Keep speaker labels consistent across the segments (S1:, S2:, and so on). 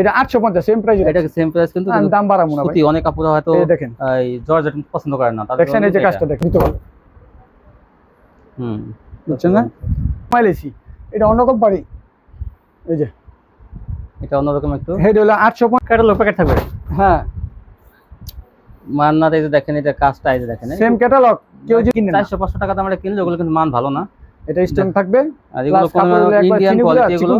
S1: এটা আটশো পঞ্চাশ সেম প্রাইস
S2: এটা সেম প্রাইস কিন্তু
S1: দাম বাড়াবো না ভাই।
S2: অনেক হয়তো
S1: এই দেখেন।
S2: এই জর্জেট পছন্দ করে না
S1: দেখছেন এই যে কাজটা দেখেন
S2: হুম।
S1: বুঝছেন না? এটা অন্য কোম্পানি এই যে।
S2: এটা অন্যরকম একটু।
S1: হলো আটশো
S2: ক্যাটালগ প্যাকেট থাকবে?
S1: হ্যাঁ।
S2: মান্নার এই যে দেখেন এটা কাজটা এই যে দেখেন
S1: সেম ক্যাটালগ কেউ যদি কিনে না।
S2: চারশো পাঁচশো টাকা দাম কিনলে ওগুলো কিন্তু মান ভালো না।
S1: এটা স্টোন থাকবে।
S2: আর এগুলো ইন্ডিয়ান কোয়ালিটি এগুলো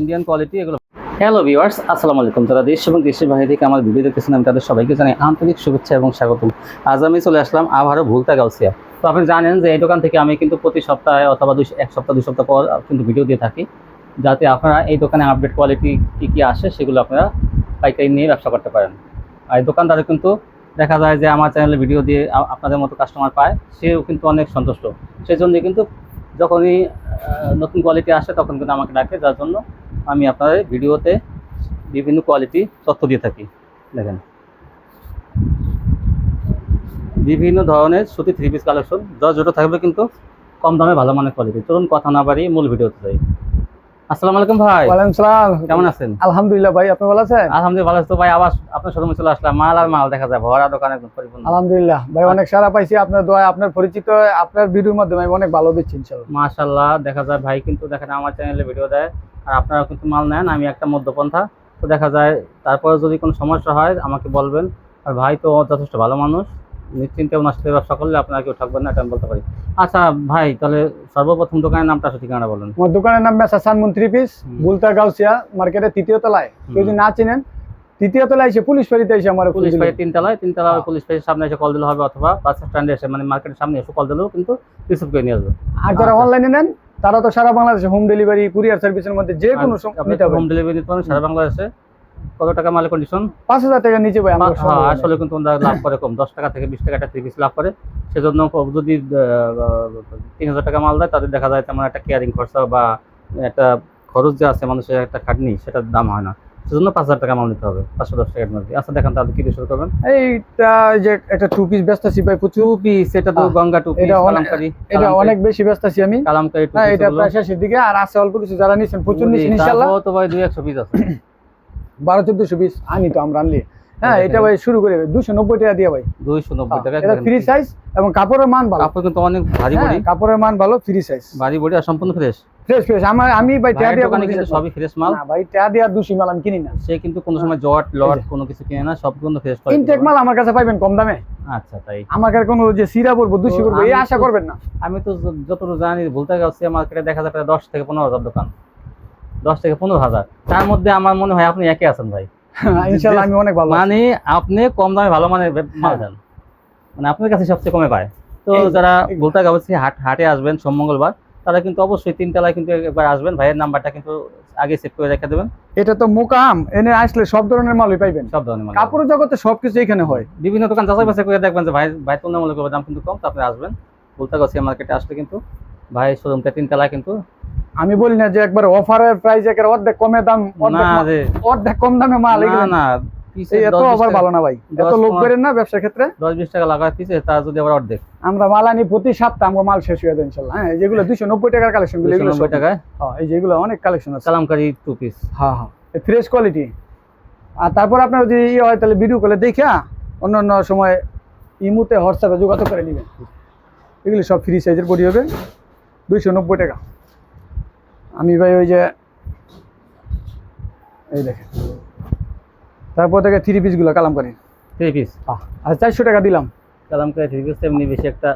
S2: ইন্ডিয়ান কোয়ালিটি এগুলো হ্যালো ভিউয়ার্স আসসালামু আলাইকুম। তারা দেশ এবং দেশের বাইরে থেকে আমার ভিডিও দেখতেছেন, আমি তাদের সবাইকে জানাই আন্তরিক শুভেচ্ছা এবং স্বাগতম। আজ আমি চলে আসলাম আবারও ভুলতা গাউসিয়া। তো আপনি জানেন যে এই দোকান থেকে আমি কিন্তু প্রতি সপ্তাহে অথবা দুই, এক সপ্তাহ, দুই সপ্তাহ পর কিন্তু ভিডিও দিয়ে থাকি, যাতে আপনারা এই দোকানে আপডেট কোয়ালিটি কী কী আসে সেগুলো আপনারা পাইকারি নিয়ে ব্যবসা করতে পারেন। আর এই দোকানদারে কিন্তু দেখা যায় যে আমার চ্যানেলে ভিডিও দিয়ে আপনাদের মতো কাস্টমার পায়, সেও কিন্তু অনেক সন্তুষ্ট। সেই জন্য কিন্তু যখনই নতুন কোয়ালিটি আসে তখন কিন্তু আমাকে ডাকে, যার জন্য আমি আপনাদের ভিডিওতে বিভিন্ন কোয়ালিটি তথ্য দিয়ে থাকি। দেখেন। বিভিন্ন ধরনের সুতি থ্রি পিস কালেকশন যা যেটা থাকবে কিন্তু কম দামে ভালো মানের কোয়ালিটি চলুন কথা না বাড়িয়ে মূল ভিডিওতে যাই। আসসালামু আলাইকুম ভাই।
S1: ওয়ালাইকুম সালাম।
S2: কেমন আছেন?
S1: আলহামদুলিল্লাহ ভাই আপনি ভালো আছেন?
S2: আলহামদুলিল্লাহ ভালো তো ভাই আবার আপনার শোরুমে চলে আসলাম। মাল আর মাল দেখা যায় ভরা দোকান একদম পরিপূর্ণ।
S1: আলহামদুলিল্লাহ। ভাই অনেক সারা পাইছি আপনার দোয়া আপনার পরিচিত আপনার ভিডিওর মাধ্যমে আমি অনেক ভালো দিচ্ছি ইনশাআল্লাহ।
S2: মাশাল্লাহ দেখা যায় ভাই কিন্তু দেখেন আমার চ্যানেলে ভিডিও দেয়। আর আপনারা কিন্তু মাল নেন আমি একটা মধ্যপন্থা তো দেখা যায় তারপরে যদি কোনো সমস্যা হয় আমাকে বলবেন। আর ভাই তো যথেষ্ট ভালো মানুষ। নিশ্চিন্তে ওনার সাথে ব্যবসা করলে আপনারা কেউ থাকবেন না এটা আমি বলতে পারি। আচ্ছা ভাই তাহলে সর্বপ্রথম দোকানের নামটা আসলে ঠিকানা বলেন।
S1: আমার দোকানের নাম মেসা Sunmoon three piece. Bulta Gausia মার্কেটের তৃতীয় তলায়। কেউ যদি না চিনেন তৃতীয় তলায় এসে পুলিশ ফাঁড়িতে এসে আমার
S2: পুলিশ ফাঁড়ি তিনতলায় তিনতলা
S1: হ্যাঁ।
S2: পুলিশ ফাঁড়ির সামনে এসে কল দিলে হবে অথবা বাস স্ট্যান্ডে এসে মানে মার্কেটের সামনে এসে কল দিলেও কিন্তু রিসিভ করে নিয়ে আসবে
S1: আর যারা
S2: আচ্ছা।
S1: অনলাইনে নেন তারা তো সারা বাংলাদেশে হোম ডেলিভারি কুরিয়ার সার্ভিসের মধ্যে যে কোনো নিতে হবে
S2: হোম ডেলিভারি দিতে পারেন সারা বাংলাদেশে। কত টাকা মালের কন্ডিশন
S1: পাঁচ হাজার টাকা নিচে ভাই
S2: হ্যাঁ আসলে কিন্তু ওনারা লাভ করে কম। দশ টাকা থেকে বিশ টাকা একটা থ্রি পিস লাভ করে। সেজন্য যদি তিন হাজার টাকা মাল দেয় তাদের দেখা যায় তেমন একটা কেয়ারিং খরচা বা একটা খরচ যে আছে মানুষের একটা খাটনি সেটার দাম হয় না। সেজন্য পাঁচ হাজার টাকা মাল নিতে হবে পাঁচশো দশ টাকার মধ্যে। আচ্ছা দেখেন তাদের কি শুরু করবেন?
S1: এইটা যে একটা টু পিস ব্যস্ত আছি ভাই
S2: টু পিস এটা তো
S1: হ্যাঁ,
S2: গঙ্গা টু পিস
S1: অনেক-
S2: কালামকারি
S1: এটা অনেক বেশি ব্যস্ত আছি আমি।
S2: কালামকারি টু
S1: হ্যাঁ
S2: পিস
S1: এটা প্রায় শেষের দিকে আর আছে অল্প কিছু যারা নিচ্ছেন প্রচুর নিচ্ছেন ইনশাল্লাহ
S2: তো ভাই দুই একশো পিস আছে।
S1: বারো চোদ্দশো পিস আনি তো আমরা আনলি। হ্যাঁ এটা ভাই শুরু করে দুশো নব্বই টাকা দিয়ে ভাই।
S2: দুইশো নব্বই টাকা
S1: এটা ফ্রি সাইজ এবং কাপড়ের মান ভালো।
S2: কাপড় কিন্তু অনেক ভারী
S1: হ্যাঁ,
S2: বডি।
S1: কাপড়ের মান ভালো ফ্রি সাইজ
S2: ভারী বডি আর সম্পূর্ণ ফ্রেশ
S1: ফ্রেশ ফ্রেশ আমার আমি ভাই টাকা দিয়ে কোনো কিছু
S2: সবই ফ্রেশ মাল।
S1: না ভাই টাকা দিয়ে দুশি মাল আমি কিনি না।
S2: সে কিন্তু কোনো সময় জট লট কোনো কিছু কিনে না সব কিন্তু ফ্রেশ
S1: ইনটেক মাল আমার কাছে পাইবেন কম দামে।
S2: আচ্ছা তাই।
S1: আমার কাছে কোনো যে সিরা পড়ব দুশি এই আশা করবেন না।
S2: আমি তো যতটুকু জানি বলতে গেছি মার্কেটে দেখা যায় প্রায় দশ থেকে পনেরো হাজার দোকান। দশ থেকে পনেরো হাজার। তার মধ্যে আমার মনে হয় আপনি একে আছেন ভাই।
S1: ইনশাল্লাহ আমি অনেক ভালো
S2: মানে আপনি কম দামে ভালো মানের বে- মাল
S1: হ্যাঁ।
S2: দেন। মানে আপনার কাছে সবচেয়ে কমে পায়। তো যারা বলতে গেছি হাট হাটে আসবেন সোম মঙ্গলবার তারা কিন্তু অবশ্যই তিনতলায় কিন্তু একবার আসবেন। ভাইয়ের নাম্বারটা কিন্তু আগে সেভ করে রেখে দেবেন।
S1: এটা তো মোকাম এনে আসলে সব ধরনের মালই পাইবেন।
S2: সব ধরনের মাল
S1: কাপড় জগতে সবকিছু এখানে হয়।
S2: বিভিন্ন দোকান যাচাই বাছাই করে দেখবেন যে ভাই ভাই তুলনামূলক দাম কিন্তু কম তো আপনি আসবেন। বলতে গেছি মার্কেটে আসলে কিন্তু ভাই শোরুমটা তিনতলায় কিন্তু
S1: আমি বলি না যে একবার অফারের প্রাইস একের অর্ধেক কমে দাম অর্ধেক কম দামে মাল
S2: না না
S1: এত অফার ভালো না ভাই। এত লোক করেন না ব্যবসার ক্ষেত্রে?
S2: দশ বিশ টাকা তার যদি আবার অর্ধেক।
S1: আমরা মাল আনি প্রতি সপ্তাহে আমরা মাল শেষ হয়ে ইনশাল্লাহ। হ্যাঁ যেগুলো নব্বই টাকার কালেকশনগুলো
S2: নব্বই টাকায়?
S1: হ্যাঁ এই যেগুলো অনেক কালেকশন আছে।
S2: কালামকারি টু পিস
S1: হ্যাঁ হ্যাঁ ফ্রেশ কোয়ালিটি আর তারপর আপনার যদি ইয়ে হয় তাহলে ভিডিও করলে দেখা অন্য অন্য সময় ইমুতে হোয়াটসঅ্যাপে যোগাযোগ করে নেবেন। এগুলি সব ফ্রি সাইজের বডি হবে। দুইশো নব্বই টাকা। আমি ভাই ওই যে এই দেখেন। তারপর থেকে থ্রি পিসগুলো কালামকারি
S2: থ্রি পিস
S1: আচ্ছা চারশো টাকা দিলাম।
S2: কালাম করে থ্রি পিস এমনি বেশি একটা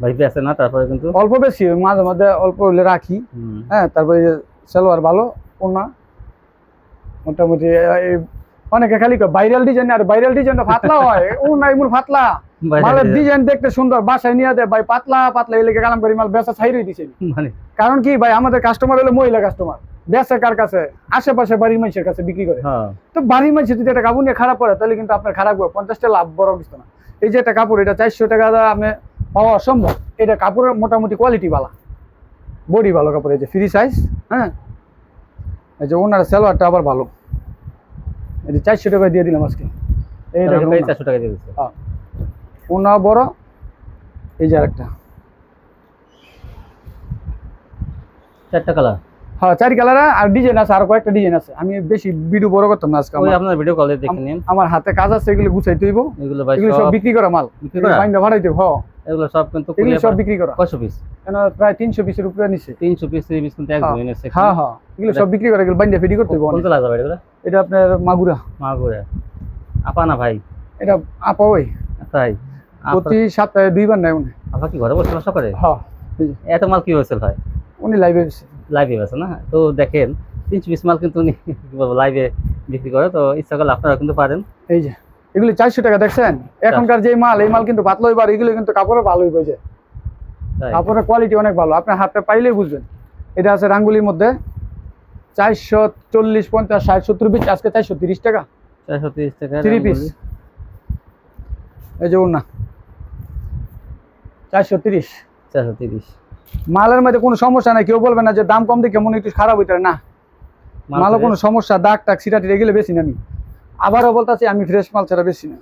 S2: ভাইতে আছে না তারপরে কিন্তু
S1: অল্প বেশি মাঝে মাঝে অল্প হলে রাখি। হ্যাঁ তারপরে সেলোয়ার যে সালোয়ার ভালো ওনা মোটামুটি এই অনেকে খালি ভাইরাল ডিজাইন আর ভাইরাল ডিজাইনটা পাতলা হয়। ও না এমন পাতলা।
S2: বাইরে
S1: মালের ডিজাইন দেখতে সুন্দর বাসায় নিয়ে দেয় ভাই পাতলা পাতলা এলাকা কালাম করি মাল বেচা ছাইরে দিছে।
S2: মানে?
S1: কারণ কি ভাই আমাদের কাস্টমার হলো মহিলা কাস্টমার বেচে কার কাছে? আশেপাশে বাড়ির মানুষের কাছে বিক্রি করে।
S2: হ্যাঁ।
S1: তো বাড়ির মানুষ যদি একটা কাপড় নিয়ে খারাপ করে তাহলে কিন্তু আপনার খারাপ হবে। পঞ্চাশটা লাভ বড় কিছু না। এই যে একটা কাপড় এটা চারশো টাকা দা আপনি পাওয়া অসম্ভব। এটা কাপড়ের মোটামুটি কোয়ালিটি ভালো। বডি ভালো কাপড় এই যে ফ্রি সাইজ হ্যাঁ? এই যে ওনার সালোয়ারটা আবার ভালো। এই যে চারশো টাকা দিয়ে দিলাম আজকে। এই দেখেন
S2: চারশো টাকা দিয়ে দিচ্ছে
S1: হ্যাঁ। ওনা বড় এই যে আরেকটা।
S2: চারটা কালার?
S1: হ্যাঁ চারি কালার আর ডিজাইন আছে আর কয়েকটা ডিজাইন আছে। আমি বেশি ভিডিও বড় করতাম না আজকে আমার-
S2: আপনার ভিডিও কলে দেখে নিন।
S1: আমার হাতে কাজ আছে এগুলো গুছাইতে হইব
S2: এগুলো
S1: এগুলো সব বিক্রি করা মাল।
S2: বিক্রি করা?
S1: বাইন্দা ভাড়াইতে হ।
S2: এগুলো সব কিন্তু
S1: এগুলো সব বিক্রি করা।
S2: কয়শো পিস
S1: কেন প্রায় তিনশো পিসের উপরে নিচ্ছে
S2: তিনশো পিস পিস কিন্তু
S1: হ্যাঁ।
S2: জমিন আছে
S1: হ্যাঁ হ্যাঁ। এগুলো সব বিক্রি করা এগুলো বাইন্দা ফেডি করতে হইব
S2: কোন এগুলো?
S1: এটা আপনার মাগুরা।
S2: মাগুরে। আপা না ভাই?
S1: এটা আপা ওই।
S2: তাই?
S1: প্রতি সপ্তাহে দুইবার নেয় উনি।
S2: আপা কি ঘরে বসে ব্যবসা করে?
S1: হ্যাঁ
S2: এত মাল কি হয়েছে ভাই?
S1: উনি লাইভে
S2: লাইভে আছে না? তো দেখেন তিনশো পিস মাল কিন্তু উনি বলব লাইভে বিক্রি করে। তো ইচ্ছা করলে আপনারা কিন্তু পারেন।
S1: এই যে এগুলো চারশো টাকা দেখছেন? এখনকার যে মাল এই মাল কিন্তু পাতলা হইবার এগুলো কিন্তু কাপড়ে ভালো হইব যে। কাপড়ের কোয়ালিটি অনেক ভালো। আপনার হাতে পাইলেই বুঝবেন। এটা আছে রাঙ্গুলির মধ্যে। চারশো চল্লিশ পঞ্চাশ ষাট সত্তর পিস আজকে চারশো তিরিশ টাকা।
S2: চারশো তিরিশ টাকা
S1: থ্রি পিস এই যে না চারশো তিরিশ।
S2: চারশো তিরিশ।
S1: মালের মধ্যে কোনো সমস্যা নাই কেউ বলবে না যে দাম কম দিয়ে কেমন একটু খারাপ হইতে না মালও কোনো সমস্যা দাগ টাক সিটাটি এগুলো বেশি না আমি। আবারও বলতেছি আমি ফ্রেশ মাল ছাড়া বেশি না।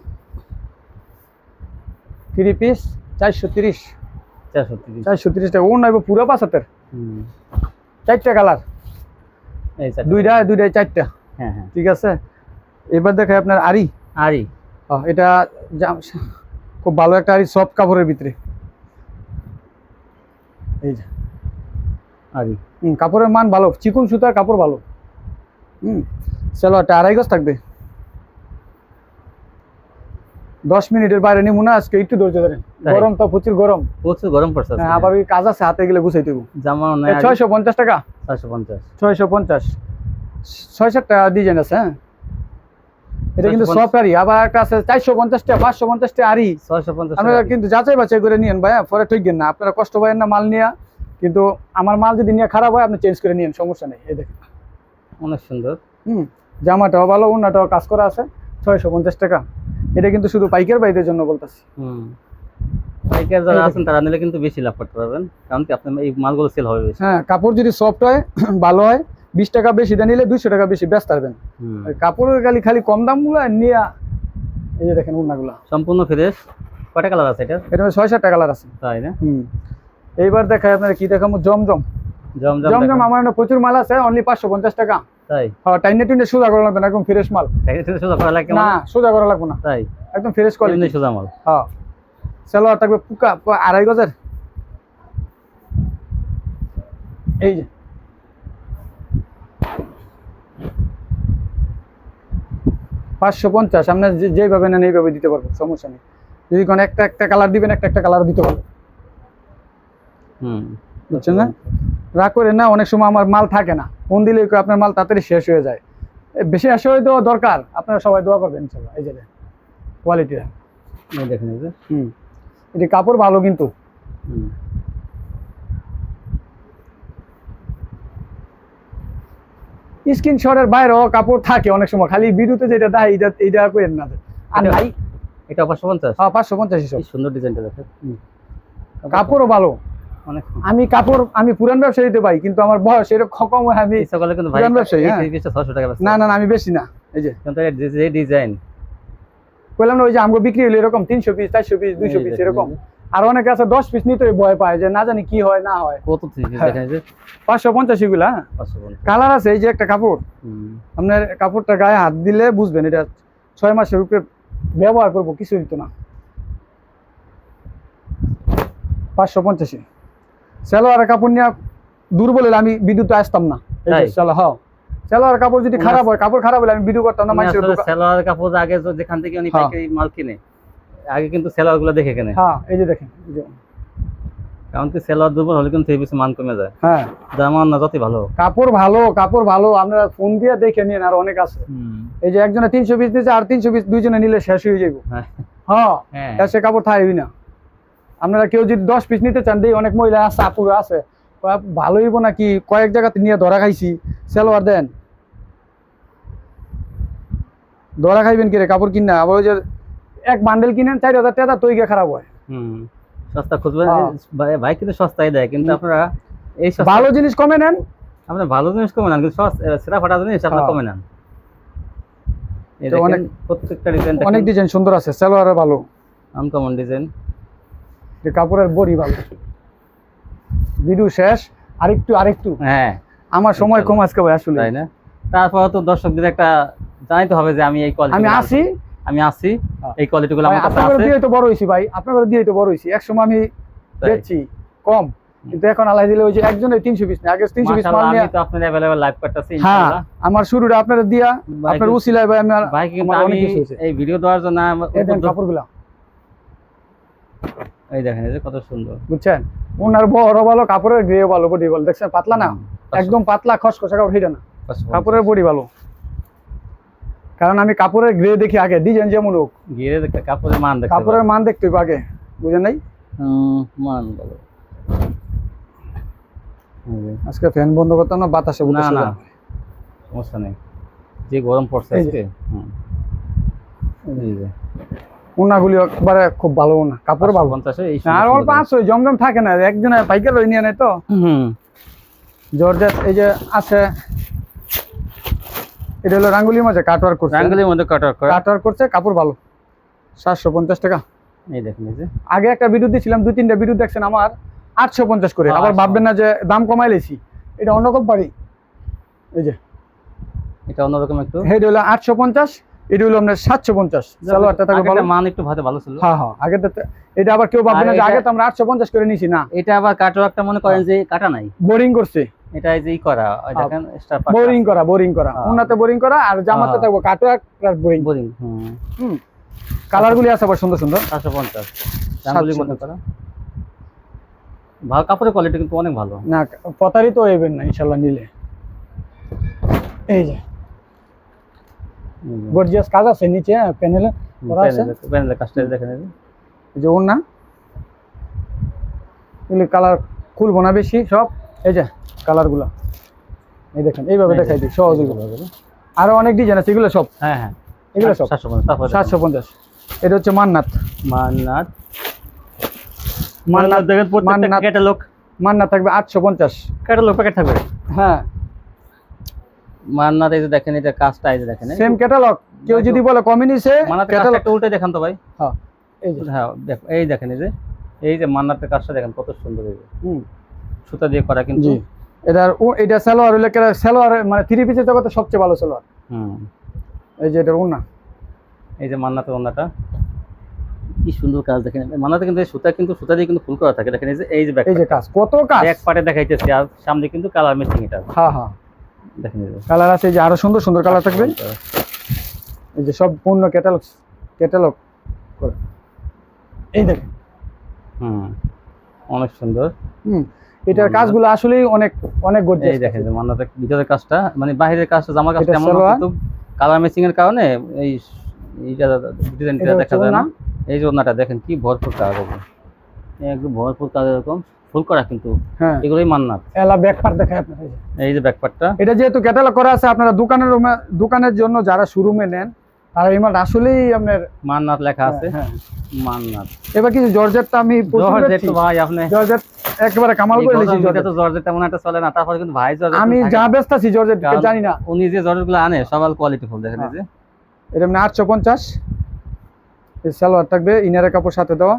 S1: থ্রি পিস চারশো তিরিশ।
S2: চারশো তিরিশ।
S1: চারশো তিরিশ টাকা ও নাইব পুরো পাঁচ হাতের।
S2: হুম।
S1: চারটা কালার দুইটা দুইটাই চারটা।
S2: হ্যাঁ হ্যাঁ।
S1: ঠিক আছে? এবার দেখায় আপনার আরি আরি এটা খুব ভালো একটা আরি সফট কাপড়ের ভিতরে। এই যে। হুম, কাপড়ের মান ভালো চিকন সুতার কাপড় ভালো। হুম একটা আড়াই গজ থাকবে। দশ মিনিটের বাইরে নিমু না আজকে একটু ধৈর্য ধরেন। গরম তো প্রচুর গরম।
S2: প্রচুর গরম পড়ছে
S1: হ্যাঁ, আবার ওই কাজ আছে হাতে গেলে গুছাই দেবো।
S2: জামা
S1: ছয়শো পঞ্চাশ টাকা?
S2: ছয়শো পঞ্চাশ।
S1: ছয়শো পঞ্চাশ। ছয় সাতটা ডিজাইন আছে হ্যাঁ? এটা কিন্তু
S2: 650
S1: আরি আবার একটা আছে চারশো পঞ্চাশটা পাঁচশো পঞ্চাশটা আরি
S2: ছয়শো পঞ্চাশ
S1: আপনারা কিন্তু যাচাই বাছাই করে নিয়েন ভাইয়া পরে ঠকবেন না। আপনারা কষ্ট পাবেন না মাল নিয়ে কিন্তু আমার মাল যদি নিয়ে খারাপ হয় আপনি চেঞ্জ করে নিয়েন সমস্যা নেই এই দেখেন।
S2: অনেক সুন্দর।
S1: হুম জামাটাও ভালো অন্যটাও কাজ করা আছে ছয়শো পঞ্চাশ টাকা। এটা কিন্তু শুধু পাইকার বাইদের জন্য বলতেছি।
S2: পাইকার যারা আছেন তারা নিলে কিন্তু বেশি লাভ করতে পারবেন কারণ কি আপনার এই মালগুলো সেল হবে বেশি।
S1: হ্যাঁ কাপড় যদি সফট হয় ভালো হয় বিশ টাকা বেশি নিলে দুইশো টাকা বেশি ব্যস্ত পারবেন কাপড়ের খালি খালি কম দামগুলো নিয়ে এই যে দেখেন উন্নাগুলো
S2: সম্পূর্ণ ফ্রেশ কয়টা কালার আছে এটা
S1: এটা ছয় সাতটা কালার আছে।
S2: তাই না?
S1: হুম। এইবার দেখায় আপনার কি দেখাবো? জমজম।
S2: জমজম
S1: জমজম। আমার এখানে প্রচুর মাল আছে অনলি পাঁচশো পঞ্চাশ টাকা।
S2: তাই?
S1: হ্যাঁ টাইনে টুইনে সোজা করা লাগবে না একদম ফ্রেশ মাল।
S2: সোজা করা
S1: না সোজা করা লাগবে না।
S2: তাই?
S1: একদম ফ্রেশ কোয়ালিটি
S2: সোজা মাল।
S1: হ্যাঁ। সালোয়ার থাকবে পুকা আড়াই গজের। এই যে। পাঁচশো পঞ্চাশ আপনার যে- যেইভাবে নেন এইভাবে দিতে পারব সমস্যা নেই। যদি কোনো একটা একটা কালার দিবেন একটা একটা কালার দিতে পারব
S2: হুম।
S1: বুঝছেন না? রাগ করে না অনেক সময় আমার মাল থাকে না। ফোন দিলে আপনার মাল তাড়াতাড়ি শেষ হয়ে যায়। বেশি আসে দেওয়া দরকার। আপনারা সবাই দোয়া করবেন ইনশাল্লাহ। এই যে কোয়ালিটিটা
S2: দেখেন
S1: হুম। এটি কাপড় ভালো কিন্তু। স্ক্রিনশটের বাইরেও কাপড় থাকে অনেক সময়। খালি বিরুতে যেটা দেয় এটা এইটা করেন না। আর ভাই
S2: এটা পাঁচশো পঞ্চাশ?
S1: হ্যাঁ পাঁচশো পঞ্চাশ
S2: সুন্দর ডিজাইনটা দেখেন।
S1: কাপড়ও ভালো। আমি কাপড় আমি পুরান ব্যবসা দিতে পাই কিন্তু আমার বয়স এরকম কম হয় আমি
S2: করলে কিন্তু
S1: পুরান ব্যবসায়ী, হ্যাঁ। না না আমি বেশি না এই যে।
S2: ডিজাইন
S1: বললাম না ওই যে আমগো বিক্রি হলো এরকম তিনশো পিস চারশো পিস দুইশো পিস এরকম। আর অনেকে আছে দশ পিস নিতে ভয় পায় যে না জানি কি হয় না হয়।
S2: কত
S1: হ্যাঁ। পাঁচশো
S2: পঞ্চাশগুলা
S1: কালার আছে এই যে একটা কাপড়। আপনার কাপড়টা গায়ে হাত দিলে বুঝবেন এটা ছয় মাসের উপরে ব্যবহার করব কিছু হইতো না। পাঁচশো পঞ্চাশে। সালোয়ারের কাপড় নিয়ে দুর্বল হলে আমি বিদ্যুৎ আসতাম না। হ্যাঁ। সালোয়ার কাপড় যদি খারাপ হয় কাপড় খারাপ হলে আমি ভিডিও করতাম না মানুষের
S2: সেলোয়ার কাপড় আগে যেখান থেকে উনি
S1: হ্যাঁ।
S2: পাইকারি মাল কিনে আগে কিন্তু সেলোয়ারগুলো দেখে কেনে।
S1: হ্যাঁ এই যে দেখেন
S2: কারণ কি সেলোয়ার দুর্বল হলে কিন্তু থ্রি পিস মান কমে যায়।
S1: হ্যাঁ।
S2: জামা না যতই ভালো।
S1: কাপড় ভালো কাপড় ভালো আপনারা ফোন দিয়ে দেখে নিন আর অনেক আছে। এই যে একজনে তিনশো পিস দিয়েছে আর তিনশো পিস দুইজনে নিলে শেষ হয়ে
S2: হ্যাঁ।
S1: হ্যাঁ
S2: হ্যাঁ।
S1: সে কাপড় থাকবি না। আপনারা কেউ যদি দশ পিস নিতে চান দিই অনেক মহিলা আছে আপুরা আছে কয়, ভালো হইব নাকি কয়েক জায়গাতে নিয়ে ধরা খাইছি? সেলোয়ার দেন। ধরা খাইবেন কি রে কাপড় কিনা আবার ওই যে এক বান্ডেল কিনেন চার হাজার টাকা তো গিয়ে খারাপ হয়।
S2: সস্তা খুঁজবেন
S1: হ্যাঁ।
S2: ভাই- কিন্তু সস্তায় দেয় কিন্তু আপনারা এই
S1: ভালো জিনিস কমে নেন।
S2: আপনার ভালো জিনিস কমে নেন কিন্তু সেরা ফাটা জিনিস আপনার
S1: হ্যাঁ।
S2: কমে নেন।
S1: অনেক-
S2: প্রত্যেকটা ডিজাইন
S1: অনেক ডিজাইন সুন্দর আছে সেলোয়ারের ভালো।
S2: আনকমন ডিজাইন
S1: যে কাপড়ের বড়ি ভালো। ভিডিও শেষ আরেকটু আরেকটু।
S2: হ্যাঁ।
S1: আমার সময় কম আজকে ভাই আসলে।
S2: তাই না? তারপর তো দর্শকদের একটা জানাইতে হবে যে আমি এই কোয়ালিটি
S1: আমি আসি।
S2: আমি আসি।
S1: হ্যাঁ।
S2: এই কোয়ালিটি গুলো
S1: ভাই,
S2: আমার কাছে আছে।
S1: দিয়ে তো বড় হয়েছি ভাই আপনার ঘরে দিয়ে তো বড় হয়েছি। এক সময় আমি। বেচছি কম। কিন্তু এখন আলাই দিলে ওই যে একজনের তিনশো পিস না আগে তিনশো পিস মাল নিয়ে।
S2: আমি তো আপনার অ্যাভেলেবল লাইভ করতেছি
S1: হ্যাঁ আমার শুরুটা আপনারা দিয়া আপনার উসিলায় ভাই আমার
S2: ভাই কিন্তু আমি। এই ভিডিও দেওয়ার জন্য
S1: কাপড়গুলা।
S2: এই দেখেন এই যে কত সুন্দর।
S1: বুঝছেন? ওনার বড় ভালো কাপড়ের গ্রে ভালো বডি ভালো দেখছেন পাতলা না? একদম পাতলা খসখসা কাপড় হিটা না কাপড়ের বডি ভালো কারণ আমি কাপড়ের গ্রে দেখি আগে ডিজাইন যেমন হোক
S2: দেখতে কাপড়ের মান দেখতে
S1: কাপড়ের মান দেখতে হইব আগে বুঝেন নাই?
S2: মান যে,
S1: আজকে ফ্যান বন্ধ করতাম না বাতাসে
S2: না না সমস্যা নেই। যে গরম পড়ছে আজকে হুম। এই যে।
S1: উনাগুলি একবারে খুব ভালো উনা কাপড় ভালো।
S2: পঞ্চাশে
S1: আর অল্প আছে জমজম থাকে না একজনে পাইকার লই নিয়ে নেয় তো। জর্জেট এই যে আছে এটা হলো রাঙ্গুলির মাঝে কাটওয়ার করছে।
S2: রাঙ্গুলির মধ্যে কাটার করে।
S1: কাটওয়ার করছে কাপড় ভালো। সাতশো পঞ্চাশ টাকা।
S2: এই দেখেন এই যে।
S1: আগে একটা ভিডিও দিয়েছিলাম দুই তিনটা ভিডিও দেখছেন আমার আটশো পঞ্চাশ করে। আবার ভাববেন না যে দাম কমাই লেছি। এটা অন্য কোম্পানি এই যে।
S2: এটা অন্যরকম একটু।
S1: হেড হলো আটশো পঞ্চাশ। এটা হলো আপনার সাতশো পঞ্চাশ। সালোয়ারটা থাকে ভালো
S2: মান একটু ছিল।
S1: হ্যাঁ হ্যাঁ আগে এটা আবার কেউ ভাববে না যে আগে তো আমরা আটশো পঞ্চাশ করে নিছি না।
S2: এটা আবার কাটার একটা মনে করেন যে কাটা নাই।
S1: বোরিং করছে।
S2: এটা এই যে করা
S1: হ্যাঁ।
S2: দেখেন
S1: বোরিং করা বোরিং করা।
S2: হ্যাঁ।
S1: বোরিং করা আর জামাতে
S2: হ্যাঁ।
S1: থাকব প্লাস বোরিং।
S2: বোরিং হুম।
S1: আছে আবার সুন্দর সুন্দর।
S2: সাতশো পঞ্চাশ। রাঙ্গুলির মধ্যে করা ভালো কাপড়ের কোয়ালিটি কিন্তু অনেক ভালো।
S1: না প্রতারিত হইবেন না ইনশাল্লাহ নিলে। এই যে। গর্জিয়াস কাজ আছে নিচে প্যানেলে করা আছে।
S2: প্যানেলের কাজটা দেখেন এই যে।
S1: ওর না এগুলি কালার খুলবো না বেশি সব। এই যে কালারগুলা। এই দেখেন এইভাবে দেখাই দিই সহজ। আরও অনেক ডিজাইন আছে এগুলো সব।
S2: হ্যাঁ হ্যাঁ।
S1: এগুলো সব।
S2: সাতশো পঞ্চাশ।
S1: এটা হচ্ছে মান্নাত।
S2: মান্নাত।
S1: মান্নাত
S2: দেখেন
S1: মান্নাত।
S2: ক্যাটালগ
S1: মান্নাত থাকবে আটশো পঞ্চাশ।
S2: ক্যাটালগ প্যাকেট থাকবে।
S1: হ্যাঁ।
S2: মান্নাত এই যে দেখেন এটা কাজটা এই যে দেখেন
S1: সেম ক্যাটালগ কেউ যদি বলে
S2: মান্নাতের
S1: ক্যাটালগ
S2: উল্টে দেখান তো ভাই।
S1: হ্যাঁ এই যে।
S2: হ্যাঁ দেখো এই দেখেন এই যে এই যে কাজটা দেখেন কত সুন্দর এই
S1: হুম।
S2: সুতা দিয়ে করা কিন্তু।
S1: জি। এটার ও এটা সালোয়ার সালোয়ার মানে থ্রি পিসের জগতে সবচেয়ে ভালো সালোয়ার।
S2: হুম।
S1: এই যে এটার উন্না
S2: এই যে মান্নাতের ওনাটা কি সুন্দর কাজ দেখেন। মান্নাতে কিন্তু সুতা কিন্তু সুতা দিয়ে কিন্তু ফুল করা থাকে। দেখেন এই যে এই যে ব্যাক
S1: এই যে কাজ কত কাজ।
S2: ব্যাক পার্টে দেখাইতেছি আর সামনে কিন্তু কালার ম্যাচিং এটা।
S1: হ্যাঁ হ্যাঁ।
S2: দেখেন
S1: কালার আছে যে আরও সুন্দর সুন্দর কালার থাকবে। এই যে সব পূর্ণ ক্যাটালগ ক্যাটালগ করে। এই দেখেন।
S2: হুম অনেক সুন্দর।
S1: হুম এটার কাজগুলো আসলেই অনেক অনেক
S2: এই
S1: গর্জিয়াস
S2: দেখেন যে ভিতরের কাজটা মানে বাইরের কাজটা জামার কাজটা এমন কিন্তু কালার ম্যাচিং এর কারণে এই এইটা ডিজাইনটা দেখা যায় না। এই ওনাটা দেখেন কি ভরপুর কাজ এই একদম ভরপুর কাজ এরকম। ফুল করা কিন্তু
S1: হ্যাঁ।
S2: এগুলোই মান্নাত।
S1: এলা ব্যাক পার্ট দেখায় আপনার এই যে।
S2: এই ব্যাক পার্টটা
S1: এটা যেহেতু ক্যাটালগ করা আছে আপনারা দোকানের দোকানের জন্য যারা শোরুমে নেন তারা এই মাল আসলেই আপনার
S2: মান্নাত লেখা আছে।
S1: হ্যাঁ
S2: মান্নাত।
S1: এবার কিছু জর্জেটটা আমি
S2: জর্জেট ভাই আপনি
S1: জর্জেট একেবারে কামাল করে লিখি
S2: ভিতরে তো জর্জেট। তেমন একটা চলে না। তারপরে কিন্তু ভাই জর্জেট
S1: আমি যা
S2: ব্যস্ত
S1: বেচতেছি জর্জেট জানি না।
S2: উনি যে জর্জেটগুলো আনে সবাই কোয়ালিটি ফুল দেখেন এই যে।
S1: এটা মানে আটশো পঞ্চাশ। সালোয়ার থাকবে ইনারের কাপড় সাথে দেওয়া।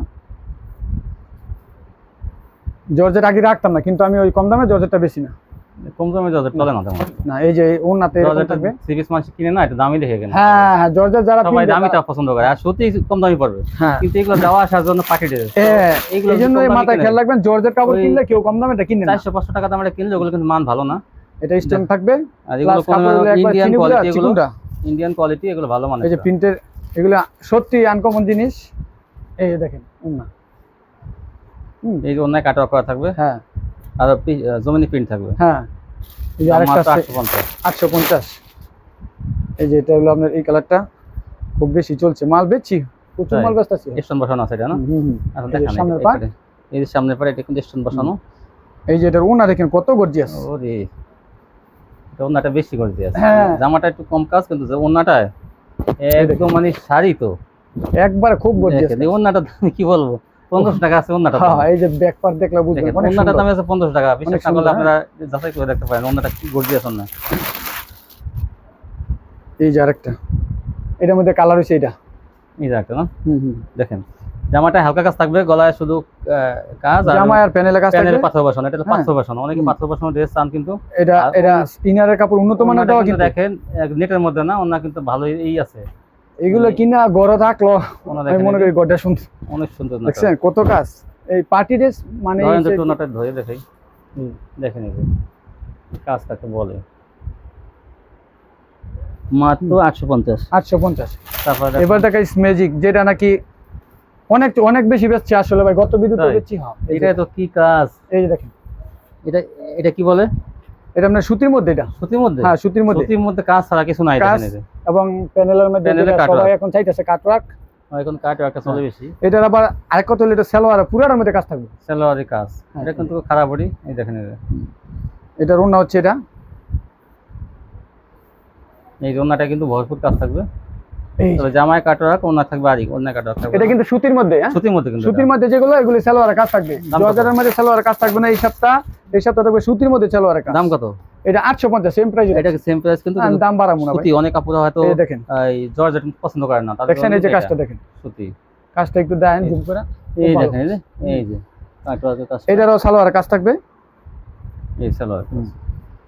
S1: জর্জেট আগে রাখতাম না কিন্তু আমি ওই কম দামে জর্জেটটা বেশি না।
S2: কম দামে জর্জেট চলে না তেমন
S1: না এই যে ওনাতে এরকম
S2: জর্জেট
S1: থাকবে।
S2: সিরিজ মানুষ কিনে না এটা দামি দেখে কেন।
S1: হ্যাঁ হ্যাঁ জর্জেট যারা
S2: সবাই
S1: কিনবে
S2: দামিটা পছন্দ করে আর সত্যি কম দামি পড়বে।
S1: হ্যাঁ।
S2: কিন্তু এগুলো দেওয়া আসার জন্য পাঠিয়ে দেবে
S1: হ্যাঁ,
S2: এইগুলো
S1: এই জন্য মাথায় খেয়াল রাখবেন জর্জেট কাপড় কিনলে কেউ কম দামে এটা কিনে না।
S2: চারশো পাঁচশো টাকা দামে কিনলে ওগুলো কিন্তু মান ভালো না।
S1: এটা স্টোন থাকবে
S2: আর এগুলো
S1: একবার
S2: ইন্ডিয়ান কোয়ালিটি এগুলো ইন্ডিয়ান কোয়ালিটি এগুলো ভালো মানে
S1: এই যে প্রিন্টের এগুলো সত্যি আনকমন জিনিস। এই দেখেন হুম
S2: এই যে অন্যায় কাটা করা থাকবে।
S1: হ্যাঁ।
S2: আর জমিনি প্রিন্ট থাকবে।
S1: হ্যাঁ। এই যে আরেকটা আছে
S2: আটশো পঞ্চাশ।
S1: আটশো পঞ্চাশ। এই যে এটা হলো আপনার এই কালারটা খুব বেশি চলছে। মাল বেচছি প্রচুর মাল ব্যস্ত আছে
S2: স্টোন বসানো আছে এটা না। এখন
S1: এই যে সামনের?
S2: এটা- এই যে সামনের পারে এটা কিন্তু স্টোন বসানো।
S1: এই যে এটার উনা দেখেন কত গর্জিয়াস
S2: ওরে। এটা ওন্নাটা বেশি
S1: হ্যাঁ।
S2: জামাটা একটু কম কাজ কিন্তু যে ওন্নাটা একদম মানে শাড়ি তো।
S1: একবারে খুব গর্জিয়াস
S2: দেখেন, দাম কি বলব? পনেরোশো টাকা আছে ওন্নাটা
S1: হ্যাঁ এই যে ব্যাক পার্ট দেখলে বুঝবেন
S2: ওন্নাটা দাম আছে পনেরোশো টাকা বিশ্বাস না করলে আপনারা যাচাই করে দেখতে পারেন ওন্নাটা কি গর্জিয়াস ওন্না
S1: এই যে আরেকটা এটার মধ্যে কালার এটা
S2: এই যে একটা না?
S1: হুম হুম।
S2: দেখেন জামাটা হালকা কাজ থাকবে গলায় শুধু কাজ আর
S1: জামা আর কাজ
S2: প্যানেলে পাথর বসানো এটা
S1: হ্যাঁ।
S2: পাথর বসানো অনেকে। পাথর বসানো ড্রেস চান কিন্তু।
S1: এটা এটা ইনারের কাপড় উন্নত মানের দেওয়া
S2: কিন্তু
S1: কিন্তু।
S2: দেখেন নেটের মধ্যে না ওনা কিন্তু ভালো এই আছে।
S1: এগুলো কিনা গড়ে থাকল আমি মনে করি গড়টা শুনতে
S2: অনেক সুন্দর।
S1: দেখছেন কত কাজ? এই পার্টি ড্রেস মানে
S2: টোনাটা ধরে দেখাই। দেখেন এই কাজ তাকে বলে। মাত্র আটশো পঞ্চাশ।
S1: আটশো পঞ্চাশ।
S2: তারপরে
S1: এবার দেখা ম্যাজিক যেটা নাকি অনেক অনেক বেশি বেচছে আসলে ভাই গত বিদ্যুৎ? বেচছি হ্যাঁ
S2: এটা তো কি কাজ?
S1: এই যে দেখেন।
S2: এটা এটা কি বলে?
S1: এটা আপনার সুতির মধ্যে এটা?
S2: সুতির মধ্যে?
S1: হ্যাঁ সুতির মধ্যে।
S2: সুতির মধ্যে কাজ ছাড়া কিছু নাই
S1: এবং প্যানেলের মধ্যে। সবাই এখন চাইতেছে কাটওয়ার্ক
S2: এখন কাট চলে
S1: হ্যাঁ।
S2: বেশি।
S1: এটার আবার আরেক কত হলে? এটা সালোয়ার পুরাটার মধ্যে কাজ থাকবে?
S2: সালোয়ারের কাজ।
S1: হ্যাঁ,
S2: এটা কিন্তু খারাপ বডি। এই দেখেন এটা।
S1: এটা অন্য হচ্ছে এটা?
S2: এই রোনাটা কিন্তু ভরপুর কাজ থাকবে। জামায় কাটরাক ওনা থাকবে আরি অন্য কাটরাক থাকবে
S1: এটা কিন্তু সুতির মধ্যে হ্যাঁ?
S2: সুতির মধ্যে কিন্তু
S1: সুতির মধ্যে যেগুলো এগুলি সালোয়ারের কাজ থাকবে।
S2: দাম কত?
S1: জর্জারের মধ্যে সালোয়ারের কাজ থাকবে না এই সপ্তাহ এই সপ্তাহ থাকবে সুতির মধ্যে সালোয়ারের। কাজ।
S2: দাম কত?
S1: এটা আটশো পঞ্চাশ সেম প্রাইস
S2: এটা সেম প্রাইস কিন্তু
S1: দাম বাড়াবো না
S2: সুতি অনেক হয়তো
S1: এই দেখেন।
S2: এই জর্জেট পছন্দ করে না
S1: দেখছেন এই যে কাজটা দেখেন।
S2: সুতি।
S1: কাজটা একটু দেন জুম করে।
S2: এই দেখেন এই যে এই যে কাজ
S1: এটারও সালোয়ারের কাজ থাকবে।
S2: এই সালোয়ার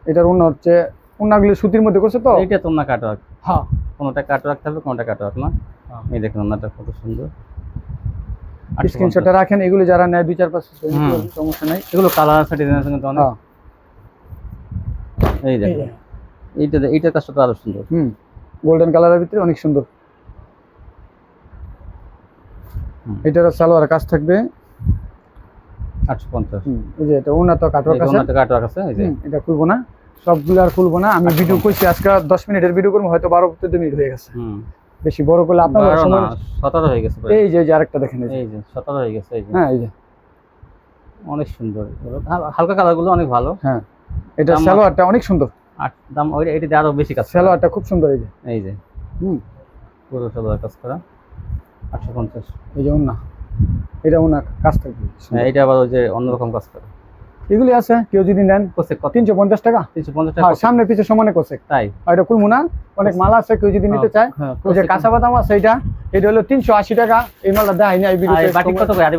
S1: এটার অন্য হচ্ছে অন্যগুলি সুতির মধ্যে করছে তো?
S2: এটা তো না কাটরাক
S1: হ্যাঁ
S2: কোনটা কাটরাক থাকবে কোনটা কাটরাক না।
S1: হ্যাঁ।
S2: এই দেখেন ওনাটা কত সুন্দর। আটশো
S1: স্ক্রিনশটটা রাখেন এগুলি যারা নেয় দুই চার পাঁচ সমস্যা নাই।
S2: এগুলো কালার আছে ডিজাইন আছে কিন্তু অনেক।
S1: হ্যাঁ।
S2: এই দেখেন। এইটা এইটার কাজটা তো আরও সুন্দর।
S1: হুম। গোল্ডেন কালারের ভিতরে অনেক সুন্দর।
S2: হুম।
S1: এটারও সালোয়ারের কাজ থাকবে।
S2: আটশো পঞ্চাশ।
S1: এই যে এটা উন্নত কাটওয়ার্ক আছে।
S2: কাটরাক আছে এই যে।
S1: এটা খুলবো না। সবগুলো আর খুলবো না। আমি ভিডিও করছি আজকে দশ মিনিটের ভিডিও করব হয়তো বারো চোদ্দ মিনিট হয়ে গেছে। বেশি বড় করলে আপনার
S2: সতেরো হয়ে গেছে
S1: এই যে আরেকটা দেখেন এই যে।
S2: সতেরো হয়ে গেছে
S1: হ্যাঁ এই যে।
S2: অনেক সুন্দর। হালকা কালারগুলো অনেক ভালো।
S1: হ্যাঁ। এটা সালোয়ারটা অনেক সুন্দর।
S2: আর দাম ওই এটাতে আরও বেশি কাজ
S1: সালোয়ারটা খুব সুন্দর এই যে।
S2: এই যে।
S1: হুম।
S2: পুরো সালোয়ার কাজ করা। আটশো পঞ্চাশ।
S1: এই যে উন্না এটা উন্না কাজ থাকবে।
S2: হ্যাঁ এটা আবার ওই যে অন্যরকম কাজ করে।
S1: এগুলি আছে কেউ যদি নেন
S2: কোসেক
S1: তিনশো পঞ্চাশ টাকা।
S2: তিনশো পঞ্চাশ
S1: হ্যাঁ
S2: টাকা
S1: সামনে পিছে সমানে কোসেক।
S2: তাই?
S1: আর এটা কুলমুনা অনেক মালা আছে কেউ যদি নিতে চায়।
S2: হ্যাঁ,
S1: যে কাঁচা বাদাম আছে এটা এটা হলো তিনশো আশি টাকা। এই মালটা দেয় না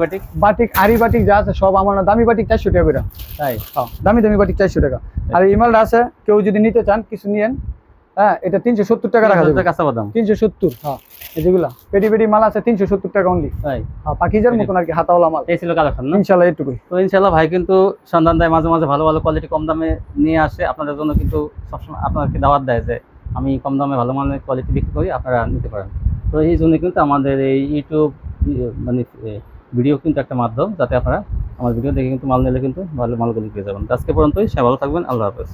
S2: বাটিক বাটিক
S1: আরি বাটিক যা আছে সব আমার দামি বাটিক চারশো টাকা করে।
S2: তাই?
S1: হ্যাঁ, দামি দামি বাটিক চারশো টাকা। আর এই মালটা আছে কেউ যদি নিতে চান কিছু নিয়েন। হ্যাঁ এটা তিনশো সত্তর টাকা রাখা যাবে।
S2: কাঁচা বাদাম।
S1: তিনশো সত্তর হ্যাঁ। যেগুলা পেটি পেটি মাল আছে তিনশো সত্তর টাকা অনলি হ্যাঁ পাকিজার মতন আর কি হাতাওয়ালা মাল।
S2: এই ছিল কালেকশন
S1: ইনশাল্লাহ এইটুকুই।
S2: তো ইনশাল্লাহ ভাই কিন্তু সন্ধান দেয় মাঝে মাঝে ভালো ভালো কোয়ালিটি কম দামে নিয়ে আসে। আপনাদের জন্য কিন্তু সবসময় আপনাদেরকে দাওয়াত দেয় যে আমি কম দামে ভালো মানের কোয়ালিটি বিক্রি করি আপনারা নিতে পারেন। তো এই জন্য কিন্তু আমাদের এই ইউটিউব মানে ভিডিও কিন্তু একটা মাধ্যম যাতে আপনারা আমার ভিডিও দেখে কিন্তু মাল নিলে কিন্তু ভালো মালগুলো পেয়ে যাবেন। আজকে পর্যন্তই সে ভালো থাকবেন আল্লাহ হাফেজ।